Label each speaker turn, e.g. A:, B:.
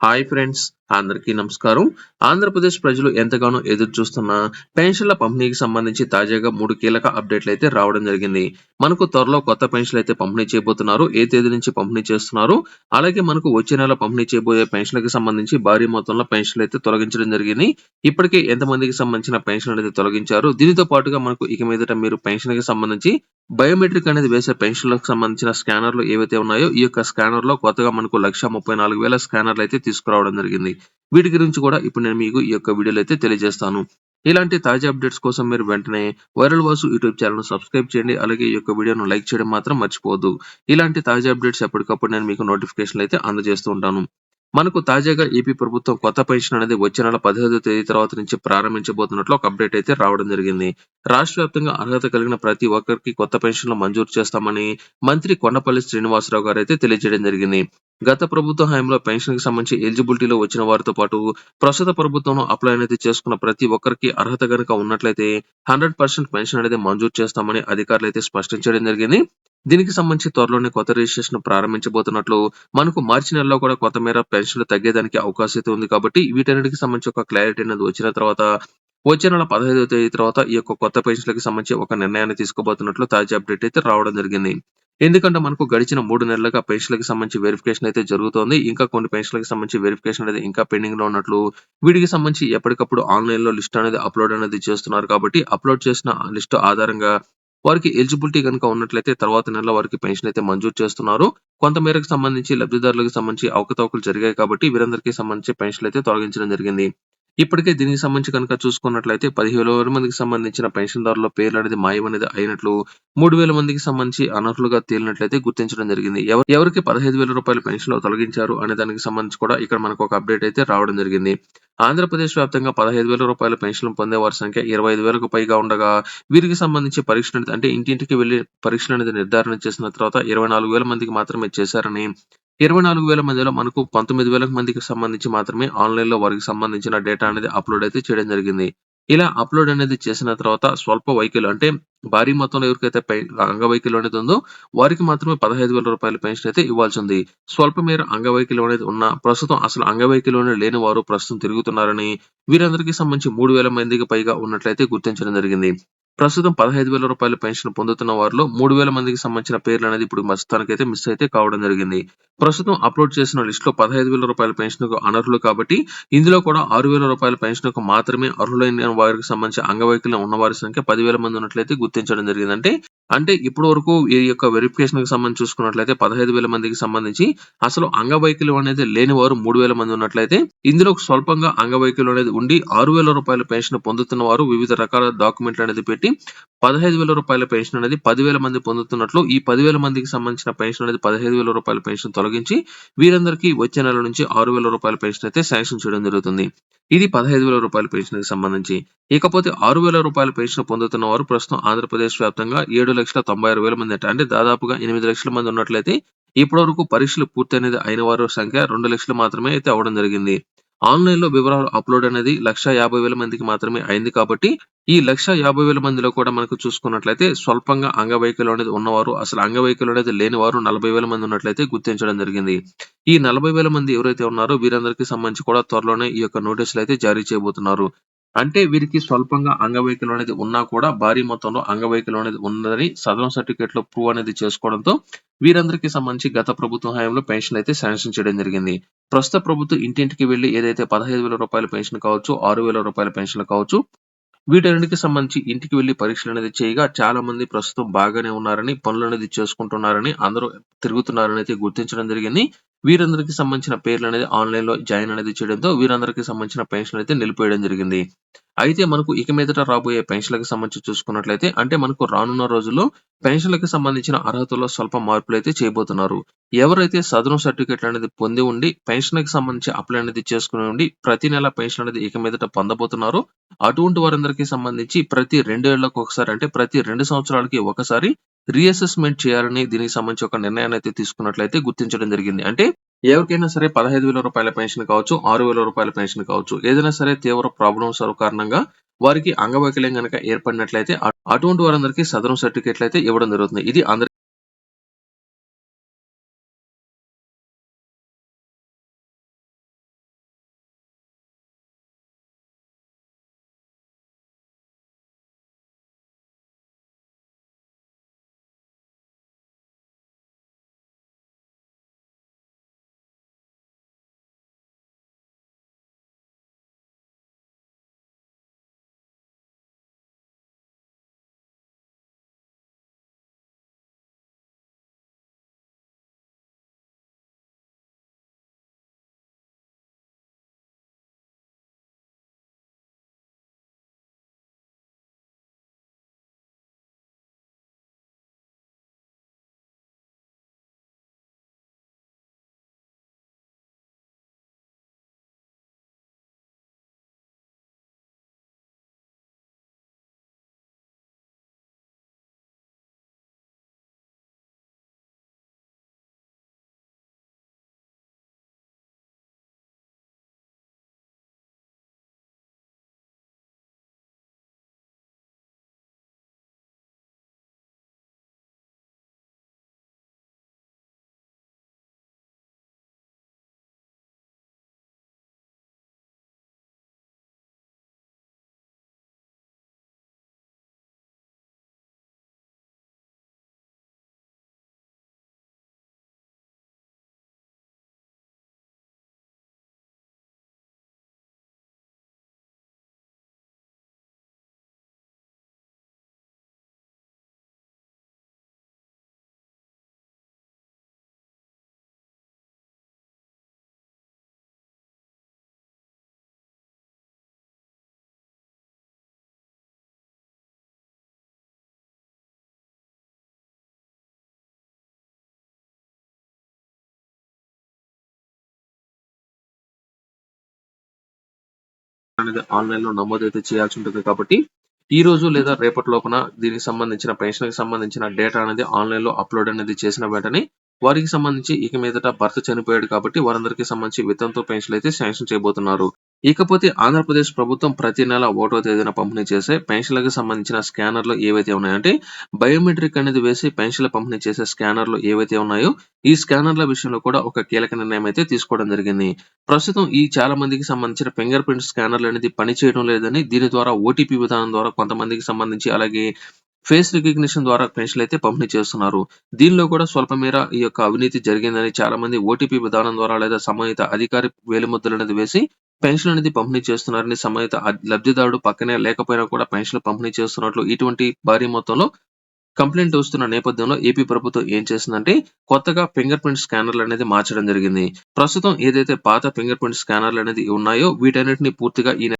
A: Hi friends అందరికీ నమస్కారం. ఆంధ్రప్రదేశ్ ప్రజలు ఎంతగానో ఎదురు చూస్తున్న పెన్షన్ల పంపిణీకి సంబంధించి తాజాగా మూడు కీలక అప్డేట్లు అయితే రావడం జరిగింది. మనకు త్వరలో కొత్త పెన్షన్లు అయితే పంపిణీ చేయబోతున్నారు ఏ తేదీ నుంచి పంపిణీ చేస్తున్నారు అలాగే మనకు వచ్చే నెల పంపిణీ చేయబోయే పెన్షన్లకు సంబంధించి భారీ మొత్తంలో పెన్షన్లు అయితే తొలగించడం జరిగింది. ఇప్పటికే ఎంతమందికి సంబంధించిన పెన్షన్లు అయితే తొలగించారు. దీనితో పాటుగా మనకు ఇక మీదట మీరు పెన్షన్కి సంబంధించి బయోమెట్రిక్ అనేది వేసే పెన్షన్లకు సంబంధించిన స్కానర్లు ఏవైతే ఉన్నాయో ఈ యొక్క స్కానర్లో కొత్తగా మనకు లక్ష ముప్పై నాలుగు వేల స్కానర్లు అయితే తీసుకురావడం జరిగింది. వీటి గురించి కూడా ఇప్పుడు నేను మీకు ఈ యొక్క వీడియోలో అయితే తెలియజేస్తాను. ఇలాంటి తాజా అప్డేట్స్ కోసం మీరు వెంటనే viral Vasu YouTube channel subscribe చేయండి. అలాగే ఈ యొక్క వీడియోను లైక్ చేయడం మాత్రం మర్చిపోవద్దు. ఇలాంటి తాజా అప్డేట్స్ ఎప్పటికప్పుడు నేను మీకు నోటిఫికేషన్లు అయితే అందజేస్తూ ఉంటాను. మనకు తాజాగా ఏపీ ప్రభుత్వం కొత్త పెన్షన్ అనేది వచ్చే నెల పదిహేదో తేదీ తర్వాత నుంచి ప్రారంభించబోతున్నట్లు ఒక అప్డేట్ అయితే రావడం జరిగింది. రాష్ట్ర వ్యాప్తంగా అర్హత కలిగిన ప్రతి ఒక్కరికి కొత్త పెన్షన్లు మంజూరు చేస్తామని మంత్రి కొండపల్లి శ్రీనివాసరావు గారు అయితే తెలియజేయడం జరిగింది. గత ప్రభుత్వ హయాంలో పెన్షన్కి సంబంధించి ఎలిజిబిలిటీలో వచ్చిన వారితో పాటు ప్రస్తుత ప్రభుత్వం అప్లై అనేది చేసుకున్న ప్రతి ఒక్కరికి అర్హత గనుక ఉన్నట్లయితే హండ్రెడ్ పర్సెంట్ పెన్షన్ అనేది మంజూరు చేస్తామని అధికారులు అయితే స్పష్టం చేయడం జరిగింది. దీనికి సంబంధించి త్వరలోనే కొత్త రిజిస్ట్రేషన్ ప్రారంభించబోతున్నట్లు మనకు మార్చి నెలలో కూడా కొత్త మేర పెన్షన్లు తగ్గేదానికి అవకాశం అయితే ఉంది కాబట్టి వీటన్నిటికి సంబంధించి ఒక క్లారిటీ అనేది వచ్చిన తర్వాత వచ్చే నెల పదహైదవ తేదీ తర్వాత ఈ యొక్క కొత్త పెన్షన్లకు సంబంధించి ఒక నిర్ణయాన్ని తీసుకోబోతున్నట్లు తాజా అప్డేట్ అయితే రావడం జరిగింది. ఎందుకంటే మనకు గడిచిన మూడు నెలలుగా పెన్షన్లకు సంబంధించి వెరిఫికేషన్ అయితే జరుగుతోంది. ఇంకా కొన్ని పెన్షన్లకు సంబంధించి వెరిఫికేషన్ అనేది ఇంకా పెండింగ్లో ఉన్నట్లు వీటికి సంబంధించి ఎప్పటికప్పుడు ఆన్లైన్లో లిస్ట్ అనేది అప్లోడ్ అనేది చేస్తున్నారు కాబట్టి అప్లోడ్ చేసిన లిస్ట్ ఆధారంగా వారికి ఎలిజిబిలిటీ కనుక ఉన్నట్లయితే తర్వాత నెల వారికి పెన్షన్ అయితే మంజూరు చేస్తున్నారు. కొంత మేరకు సంబంధించి లబ్ధిదారులకు సంబంధించి అవకతవకలు జరిగాయి కాబట్టి వీరందరికీ సంబంధించి పెన్షన్లు అయితే తొలగించడం జరిగింది. ఇప్పటికే దీనికి సంబంధించి కనుక చూసుకున్నట్లయితే పదిహేను వేల మందికి సంబంధించిన పెన్షన్దారుల పేర్లు అనేది మాయం అనేది అయినట్లు మూడు వేల మందికి సంబంధించి అనర్హులుగా తేలినట్లయితే గుర్తించడం జరిగింది. ఎవరికి పదహైదు వేల రూపాయల పెన్షన్ తొలగించారు అనే దానికి సంబంధించి కూడా ఇక్కడ మనకు ఒక అప్డేట్ అయితే రావడం జరిగింది. ఆంధ్రప్రదేశ్ వ్యాప్తంగా పదహైదు వేల రూపాయల పెన్షన్ పొందే వారి సంఖ్య ఇరవై ఐదు వేలకు పైగా ఉండగా వీరికి సంబంధించి పరీక్ష అనేది అంటే ఇంటింటికి వెళ్ళి పరీక్షలు అనేది నిర్ధారణ చేసిన తర్వాత ఇరవై నాలుగు వేల మందికి మాత్రమే చేశారని ఇరవై నాలుగు వేల మందిలో మనకు పంతొమ్మిది వేల మందికి సంబంధించి మాత్రమే ఆన్లైన్లో వారికి సంబంధించిన డేటా అనేది అప్లోడ్ అయితే చేయడం జరిగింది. ఇలా అప్లోడ్ అనేది చేసిన తర్వాత స్వల్ప వైకల్యం అంటే భారీ మొత్తంలో ఎవరికైతే పై అంగవైకల్యం అనేది ఉందో వారికి మాత్రమే పదహైదు వేల రూపాయల పెన్షన్ అయితే ఇవ్వాల్సి ఉంది స్వల్ప మేర అంగవైకల్యం అనేది ఉన్న ప్రస్తుతం అసలు అంగవైకల్యం అనేది లేని వారు ప్రస్తుతం తిరుగుతున్నారని వీరందరికీ సంబంధించి మూడు వేల మందికి పైగా ఉన్నట్లయితే గుర్తించడం జరిగింది. ప్రస్తుతం పదహైదు వేల రూపాయల పెన్షన్ పొందుతున్న వారిలో మూడు వేల మందికి సంబంధించిన పేర్లు అనేది ఇప్పుడు మస్తానికైతే మిస్ అయితే కావడం జరిగింది. ప్రస్తుతం అప్లోడ్ చేసిన లిస్ట్లో పదహైదు వేల రూపాయల పెన్షన్కు అనర్హులు కాబట్టి ఇందులో కూడా ఆరు వేల రూపాయల పెన్షన్కు మాత్రమే అర్హులైన వారికి సంబంధించి అంగవైకల్యం ఉన్న వారి సంఖ్య పదివేల మంది ఉన్నట్లయితే గుర్తించడం జరిగిందంటే అంటే ఇప్పటి వరకు ఈ యొక్క వెరిఫికేషన్కి సంబంధించి చూసుకున్నట్లయితే పదహైదు వేల మందికి సంబంధించి అసలు అంగవైకల్యం అనేది లేని వారు మూడు వేల మంది ఉన్నట్లయితే ఇందులో స్వల్పంగా అంగవైకల్యం అనేది ఉండి ఆరు వేల రూపాయల పెన్షన్ పొందుతున్న వారు వివిధ రకాల డాక్యుమెంట్లు అనేది పెట్టి పదహైదు వేల రూపాయల పెన్షన్ అనేది పదివేల మంది పొందుతున్నట్లు ఈ పదివేల మందికి సంబంధించిన పెన్షన్ అనేది పదహైదు వేల రూపాయల పెన్షన్ తొలగించి వీరందరికీ వచ్చే నెల నుంచి ఆరు వేల రూపాయల పెన్షన్ అయితే శాంక్షన్ చేయడం జరుగుతుంది. ఇది పదహైదు వేల రూపాయల పెన్షన్కి సంబంధించి. ఇకపోతే ఆరు వేల రూపాయల పెన్షన్ పొందుతున్న వారు ప్రస్తుతం ఆంధ్రప్రదేశ్ వ్యాప్తంగా ఏడు లక్షల తొంభై ఆరు వేల మంది అంటే అంటే దాదాపుగా ఎనిమిది లక్షల మంది ఉన్నట్లయితే ఇప్పటి వరకు పరీక్షలు పూర్తి అనేది అయిన వారి సంఖ్య రెండు లక్షలు మాత్రమే అయితే అవ్వడం జరిగింది. ఆన్లైన్లో వివరాలు అప్లోడ్ అనేది లక్ష యాభై వేల మందికి మాత్రమే అయింది కాబట్టి ఈ లక్ష యాభై వేల మందిలో కూడా మనకు చూసుకున్నట్లయితే స్వల్పంగా అంగవైకల్యం అనేది ఉన్నవారు అసలు అంగవైకల్యం అనేది లేని వారు నలభై వేల మంది ఉన్నట్లయితే గుర్తించడం జరిగింది. ఈ నలభై వేల మంది ఎవరైతే ఉన్నారో వీరందరికీ సంబంధించి కూడా త్వరలోనే ఈ యొక్క నోటీసులు అయితే జారీ చేయబోతున్నారు. అంటే వీరికి స్వల్పంగా అంగవైకల్యం అనేది ఉన్నా కూడా భారీ మొత్తంలో అంగవైకల్యం అనేది ఉన్నదని సదరం సర్టిఫికేట్లో ప్రూవ్ అనేది చేసుకోవడంతో వీరందరికీ సంబంధించి గత ప్రభుత్వ హయాంలో పెన్షన్ అయితే శాంక్షన్ చేయడం జరిగింది. ప్రస్తుత ప్రభుత్వం ఇంటింటికి వెళ్ళి ఏదైతే పదహైదు వేల రూపాయల పెన్షన్ కావచ్చు ఆరు వేల రూపాయల పెన్షన్ కావచ్చు వీటన్నిటికి సంబంధించి ఇంటికి వెళ్ళి పరీక్షలు అనేది చేయగా చాలా మంది ప్రస్తుతం బాగానే ఉన్నారని పనులు అనేది చేసుకుంటున్నారని అందరూ తిరుగుతున్నారని అయితే గుర్తించడం జరిగింది. వీరందరికీ సంబంధించిన పేర్లు అనేది ఆన్లైన్లో జాయిన్ అనేది చేయడంతో వీరందరికీ సంబంధించిన పెన్షన్ అయితే నిలిపేయడం జరిగింది. అయితే మనకు ఇక మీదట రాబోయే పెన్షన్లకు సంబంధించి చూసుకున్నట్లయితే అంటే మనకు రానున్న రోజుల్లో పెన్షన్లకు సంబంధించిన అర్హతలో స్వల్ప మార్పులు అయితే చేయబోతున్నారు. ఎవరైతే సదరం సర్టిఫికేట్ అనేది పొంది ఉండి పెన్షన్కి సంబంధించి అప్లై అనేది చేసుకుని ఉండి ప్రతి నెల పెన్షన్ అనేది ఇక మీదట పొందబోతున్నారు అటువంటి వారందరికీ సంబంధించి ప్రతి రెండేళ్ళకు ఒకసారి అంటే ప్రతి రెండు సంవత్సరాలకి ఒకసారి రీఅసెస్మెంట్ చేయాలని దీనికి సంబంధించి ఒక నిర్ణయాన్ని అయితే తీసుకున్నట్లయితే గుర్తించడం జరిగింది. అంటే ఎవరికైనా సరే పదహైదు వేల రూపాయల పెన్షన్ కావచ్చు ఆరు వేల రూపాయల పెన్షన్ కావచ్చు. ఏదైనా సరే తీవ్ర ప్రాబ్లమ్స్ కారణంగా వారికి అంగవైకల్యం కనుక ఏర్పడినట్లయితే అటువంటి వారందరికీ సదరం సర్టిఫికేట్లు అయితే ఇవ్వడం జరుగుతుంది. ఇది అందరి అనేది ఆన్లైన్లో అయితే చేయాల్సి ఉంటుంది కాబట్టి ఈ రోజు లేదా రేపటి లోపల దీనికి సంబంధించిన పెన్షన్కి సంబంధించిన డేటా అనేది ఆన్లైన్లో అప్లోడ్ అనేది చేసిన వెంటనే వారికి సంబంధించి ఇక మీదట భర్త చనిపోయాడు కాబట్టి వారందరికీ సంబంధించి వితంతు పెన్షన్ అయితే శాంక్షన్ చేయబోతున్నారు. ఇకపోతే ఆంధ్రప్రదేశ్ ప్రభుత్వం ప్రతి నెల ఒకటో తేదీన పంపిణీ చేసే పెన్షన్లకు సంబంధించిన స్కానర్లు ఏవైతే ఉన్నాయంటే బయోమెట్రిక్ అనేది వేసి పెన్షన్ల పంపిణీ చేసే స్కానర్లు ఏవైతే ఉన్నాయో ఈ స్కానర్ల విషయంలో కూడా ఒక కీలక నిర్ణయం అయితే తీసుకోవడం జరిగింది. ప్రస్తుతం ఈ చాలా మందికి సంబంధించిన ఫింగర్ ప్రింట్ స్కానర్లు అనేది పనిచేయడం లేదని దీని ద్వారా ఓటీపీ విధానం ద్వారా కొంతమందికి సంబంధించి అలాగే ఫేస్ రికగ్నిషన్ ద్వారా పెన్షన్లు అయితే పంపిణీ చేస్తున్నారు. దీనిలో కూడా స్వల్పమేర ఈ యొక్క అవినీతి జరిగిందని చాలా మంది ఓటీపీ విధానం ద్వారా లేదా సంబంధిత అధికారి వేలిముద్దలు అనేది వేసి పెన్షన్ అనేది పంపిణీ చేస్తున్నారని సంబంధిత లబ్ధిదారుడు పక్కనే లేకపోయినా కూడా పెన్షన్ పంపిణీ చేస్తున్నట్లు ఇటువంటి భారీ మొత్తంలో కంప్లైంట్ వస్తున్న నేపథ్యంలో ఏపీ ప్రభుత్వం ఏం చేసిందంటే కొత్తగా ఫింగర్ ప్రింట్ స్కానర్లు అనేది మార్చడం జరిగింది. ప్రస్తుతం ఏదైతే పాత ఫింగర్ ప్రింట్ స్కానర్లు అనేది ఉన్నాయో వీటన్నిటిని పూర్తిగా ఈ